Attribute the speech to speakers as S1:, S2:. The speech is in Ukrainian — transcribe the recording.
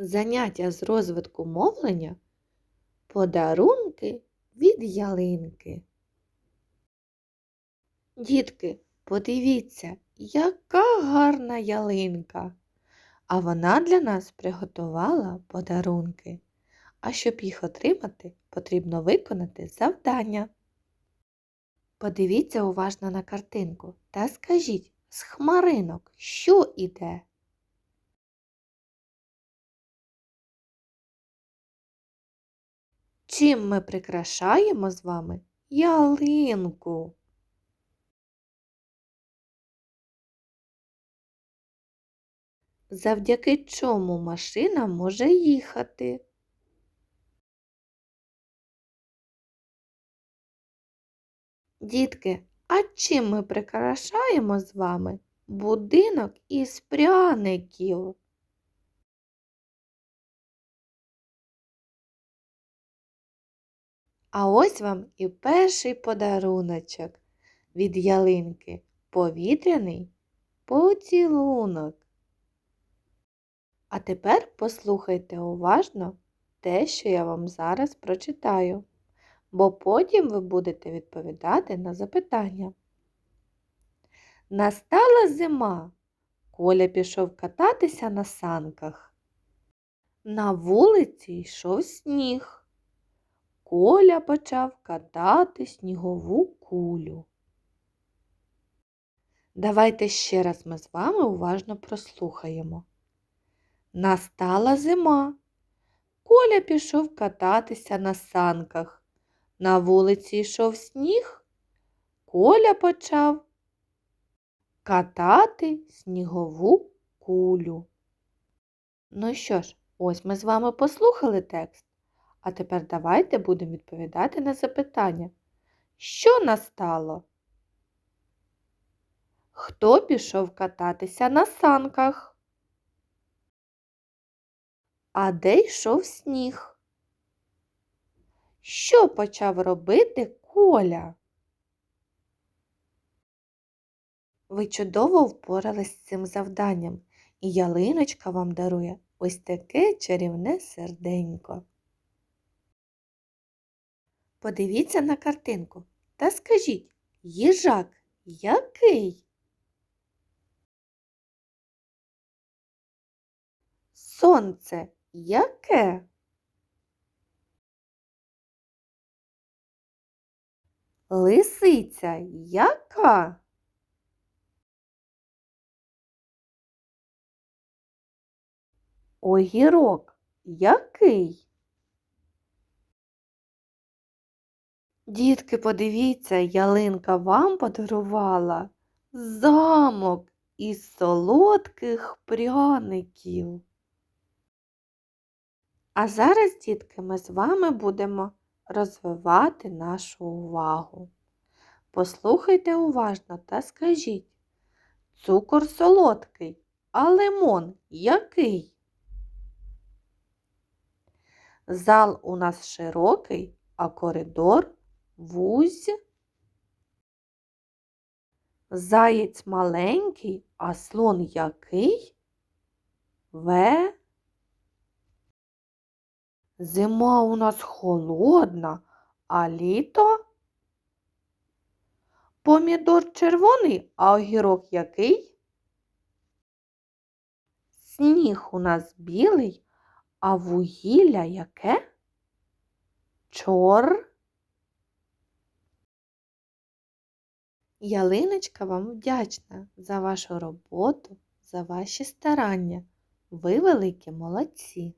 S1: Заняття з розвитку мовлення подарунки від ялинки. Дітки, подивіться, яка гарна ялинка. А вона для нас приготувала подарунки. А щоб їх отримати, потрібно виконати завдання. Подивіться уважно на картинку та скажіть, з хмаринок що іде? Чим ми прикрашаємо з вами ялинку? Завдяки чому машина може їхати? Дітки, а чим ми прикрашаємо з вами будинок із пряників? А ось вам і перший подаруночок від ялинки повітряний поцілунок. А тепер послухайте уважно те, що я вам зараз прочитаю, бо потім ви будете відповідати на запитання. Настала зима. Коля пішов кататися на санках. На вулиці йшов сніг. Коля почав катати снігову кулю. Давайте ще раз ми з вами уважно прослухаємо. Настала зима. Коля пішов кататися на санках. На вулиці йшов сніг. Коля почав катати снігову кулю. Ну що ж, ось ми з вами послухали текст. А тепер давайте будемо відповідати на запитання. Що настало? Хто пішов кататися на санках? А де йшов сніг? Що почав робити Коля? Ви чудово впорались з цим завданням, і ялиночка вам дарує ось таке чарівне серденько. Подивіться на картинку та скажіть, їжак який? Сонце яке? Лисиця яка? Огірок який? Дітки, подивіться, ялинка вам подарувала замок із солодких пряників. А зараз, дітки, ми з вами будемо розвивати нашу увагу. Послухайте уважно та скажіть, цукор солодкий, а лимон який? Зал у нас широкий, а коридор вузь. Заєць маленький, а слон який? В. Зима у нас холодна, а літо. Помідор червоний, а огірок який? Сніг у нас білий, а вугілля яке? Чор. Ялиночка вам вдячна за вашу роботу, за ваші старання. Ви великі молодці!